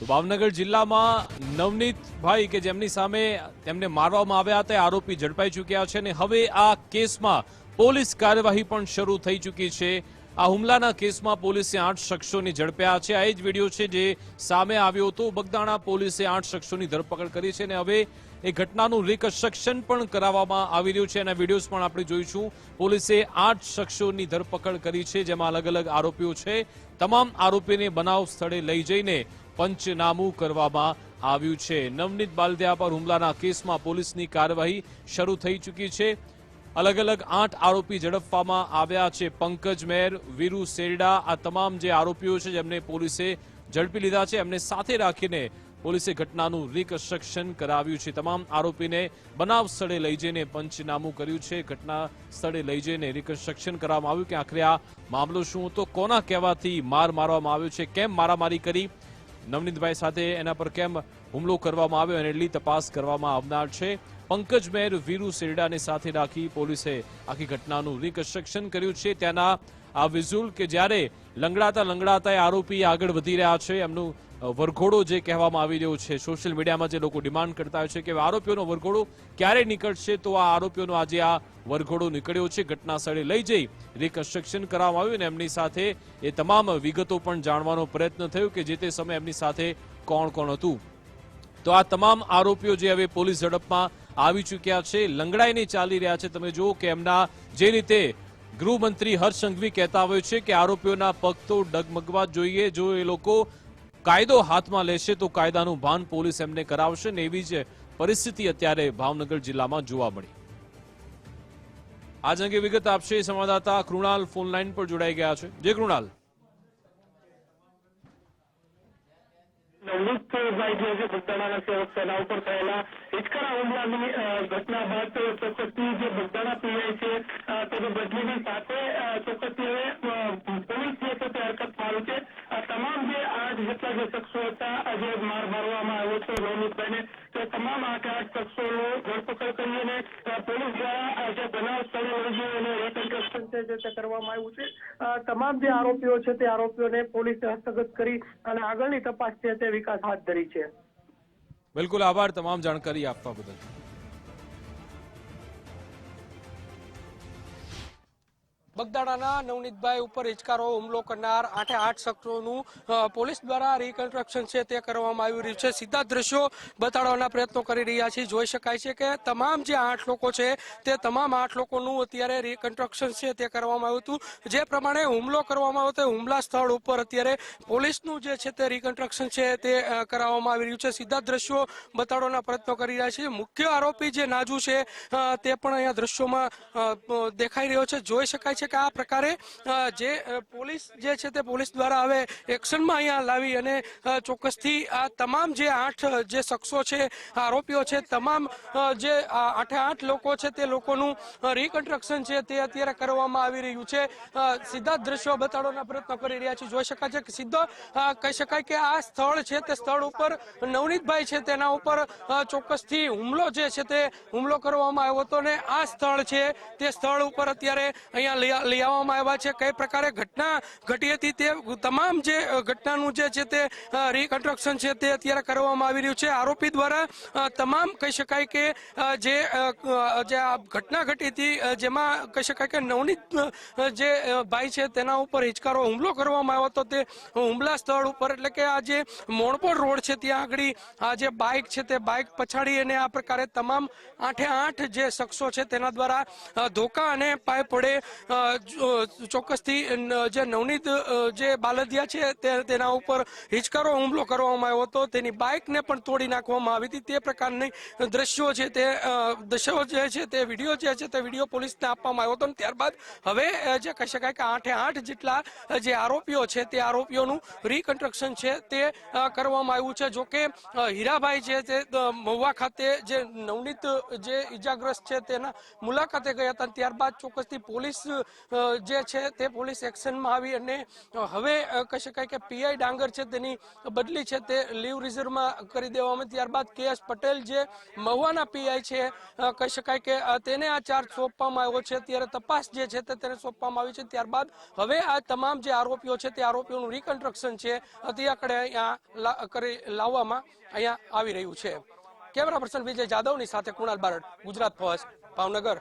તો ભાવનગર જિલ્લામાં નવનીતભાઈ કે જેમની સામે તેમને મારવામાં આવ્યા હતા આરોપી ઝડપાઈ ચૂક્યા છે અને હવે આ કેસમાં પોલીસ કાર્યવાહી પણ શરૂ થઈ ચૂકી છે. આ હુમલાના કેસમાં પોલીસે આઠ શખ્સોને ઝડપ્યા છે. આ એ જ વીડિયો છે જે સામે આવ્યો હતો. બગદાણા પોલીસે આઠ શખ્સોની ધરપકડ કરી છે અને હવે એ ઘટનાનું રિકન્સ્ટ્રક્શન પણ કરાવવામાં આવી રહ્યું છે. અને વિડીયોઝ પણ આપણે જોઈશું. પોલીસે આઠ શખ્સોની ધરપકડ કરી છે, જેમાં અલગ અલગ આરોપીઓ છે. તમામ આરોપીને બનાવ સ્થળે લઈ જઈને પંચનામું કરવામાં આવ્યું છે. નવનીત બાલદિયા પર હુમલાના કેસમાં પોલીસની કાર્યવાહી શરૂ થઈ ચૂકી છે. અલગ અલગ આઠ આરોપી ઝડપવામાં આવ્યા છે. પંકજ મેર, વીરુ શેરડા, આ તમામ જે આરોપીઓ છે, જેમને પોલીસે ઝડપી લીધા છે, એમને સાથે રાખીને પોલીસે ઘટનાનું રિકન્સ્ટ્રક્શન કરાવ્યું છે. તમામ આરોપીને બનાવ સ્થળે લઈ જઈને પંચનામું કર્યું છે. ઘટના સ્થળે લઈ જઈને રિકન્સ્ટ્રક્શન કરવામાં આવ્યું કે આખરે આ મામલો શું હતો? કોના કહેવાથી માર મારવામાં આવ્યો છે? કેમ મારામારી કરી? નવનીતભાઈ સાથે એના પર કેમ હુમલો કરવામાં આવ્યો અને એટલી તપાસ કરવામાં આવનાર છે? પંકજ મેર, વીરુ સેરડાને સાથે રાખી પોલીસે આખી ઘટનાનું રિકન્સ્ટ્રક્શન કર્યું છે. ત્યાંના આ વિઝુલ કે જ્યારે લંગડાતા લંગડાતા આરોપી આગળ વધી રહ્યા છે, એમનું વરઘોડો જે કહેવામાં આવી રહ્યો છે સોશિયલ મીડિયામાં જે લોકો ડિમાન્ડ કરતા હોય છે કે આરોપીઓનો વરઘોડો ક્યારે નીકળશે, તો આ આરોપીઓનો આજે આ વરઘોડો નીકળ્યો છે, ઘટના સ્થળે લઈ જઈ રિકન્સ્ટ્રક્શન કરવામાં આવ્યું અને એમની સાથે એ તમામ વિગતો પણ જાણવાનો પ્રયત્ન થયો કે જે તે સમયે એમની સાથે કોણ કોણ હતું. તો આ તમામ આરોપીઓ જે હવે પોલીસ ઝડપમાં આવી ચૂક્યા છે, લંગડાઈને ચાલી રહ્યા છે. તમે જુઓ કે એમના જે રીતે ગૃહમંત્રી હર્ષ સંઘવી કહેતા હોય છે કે આરોપીઓના પગ તો ડગમગવા જોઈએ. જો એ લોકો કાયદો હાથમાં લેશે તો કાયદાનું ભાન પોલીસ એમને કરાવશે ને એવી જ પરિસ્થિતિ અત્યારે ભાવનગર જિલ્લામાં જોવા મળી. આજ અંગે વિગત આપશે સંવાદદાતા કૃણાલ ફોનલાઈન પર જોડાઈ ગયા છે. જે કૃણાલ નવનીતભાઈ આઠ શખ્સો હતા, આજે માર મારવામાં આવ્યો છે નવનીતભાઈને તે તમામ આઠ શખ્સોનું ધરપકડ કરી અને પોલીસ દ્વારા જે બનાવ સ્થળે લઈ અને રિકન્સ્ટ્રક્શન છે જે કરવામાં આવ્યું છે. તમામ જે આરોપીઓ છે તે આરોપીઓને પોલીસે હસ્તગત કરી અને આગળની તપાસ છે તે વિકાસ હાથ ધરી છે. બિલકુલ આભાર તમામ જાણકારી આપવા બદલ. બગદાણાના નવનીતભાઈ ઉપર હિચકારો, હુમલો કરનાર આઠે આઠ શખ્સોનું પોલીસ દ્વારા રિકન્સ્ટ્રક્શન છે તે કરવામાં આવી રહ્યું છે. સીધા દ્રશ્યો બતાડવાના પ્રયત્નો કરી રહ્યા છીએ જોઈ શકાય છે કે તમામ જે આઠ લોકો છે, તે તમામ આઠ લોકોનું અત્યારે રિકન્સ્ટ્રક્શન છે તે કરવામાં આવ્યું હતું. જે પ્રમાણે હુમલો કરવામાં આવ્યો તે હુમલા સ્થળ ઉપર અત્યારે પોલીસનું જે છે તે રિકન્સ્ટ્રક્શન છે તે કરાવવામાં આવી રહ્યું છે. સીધા દ્રશ્યો બતાડવાના પ્રયત્નો કરી રહ્યા છે. મુખ્ય આરોપી જે નાજુ છે તે પણ અહીંયા દ્રશ્યોમાં દેખાઈ રહ્યો છે. જોઈ શકાય છે કે આ પ્રકારે જે પોલીસ જે છે તે પોલીસ દ્વારા હવે એક્શનમાં અહીંયા લાવી અને ચોક્કસથી આ તમામ જે આઠ, જે શખ્સો છે, આરોપીઓ છે, તમામ જે આઠે આઠ લોકો છે તે લોકોનું રિકન્સ્ટ્રક્શન છે તે અત્યારે કરવામાં આવી રહ્યું છે. સીધા દ્રશ્યો બતાડવાના પ્રયત્નો કરી રહ્યા છે જોઈ શકાય છે કે સીધો કહી શકાય કે આ સ્થળ છે તે સ્થળ ઉપર નવનીતભાઈ છે તેના ઉપર ચોક્કસથી હુમલો જે છે તે હુમલો કરવામાં આવ્યો હતો ને આ સ્થળ છે તે સ્થળ ઉપર અત્યારે અહીંયા લઈ લઈ આવવામાં આવ્યા છે. કઈ પ્રકારે ઘટના ઘટી હતી તે તમામ જે ઘટનાનું જે છે તે રિકન્સ્ટ્રક્શન છે તે અત્યારે કરવામાં આવી રહ્યું છે. આરોપી દ્વારા તમામ કહી શકાય કે જે જે ઘટના ઘટી હતી જેમાં કહી શકાય કે નવનીત જે ભાઈ છે તેના ઉપર હિચકારો, હુમલો કરવામાં આવ્યો હતો. તે હુમલા સ્થળ ઉપર એટલે કે આ જે મોણપોર રોડ છે ત્યાં આગળ આ જે બાઇક છે તે બાઇક પછાડી અને આ પ્રકારે તમામ આઠે આઠ જે શખ્સો છે તેના દ્વારા ધોકા અને પાય પડે ચોક્કસથી જે નવનીત જે બાલદિયા છે, તે, તેના ઉપર હિચકારો, હુમલો કરવામાં આવ્યો હતો. તેની બાઇકને પણ તોડી નાખવામાં આવી હતી. તે પ્રકારની દ્રશ્યો છે તે દ્રશ્યો જે છે તે વીડિયો જે છે તે વીડિયો પોલીસને આપવામાં આવ્યો હતો. અને ત્યારબાદ હવે જે કહી શકાય કે આઠે આઠ જેટલા જે આરોપીઓ છે તે આરોપીઓનું રિકન્સ્ટ્રક્શન છે તે કરવામાં આવ્યું છે. જોકે હીરાભાઈ છે તે મહુવા ખાતે જે નવનીત, જે ઈજાગ્રસ્ત છે તેના મુલાકાતે ગયા હતા. ત્યારબાદ ચોક્કસથી પોલીસ જે છે તે પોલીસ એક્શનમાં આવી અને હવે કહી શકાય કે પીઆઈ ડાંગર છે તેની બદલી છે તે લીવ રિઝર્વમાં કરી દેવામાં ત્યારબાદ કે એસ પટેલ જે મહુવાના પીઆઈ છે કહી શકાય કે તેને આ ચાર્જ સોંપવામાં આવ્યો છે. ત્યારે તપાસ જે છે તેને સોંપવામાં આવી છે. ત્યારબાદ હવે આ તમામ જે આરોપીઓ છે તે આરોપીઓનું રિકન્સ્ટ્રક્શન છે તે અહીંયા કરી લાવવામાં અહીંયા આવી રહ્યું છે. કેમેરા પર્સન વિજય જાદવની સાથે કુણાલ બારડ, ગુજરાત ફર્સ્ટ, ભાવનગર.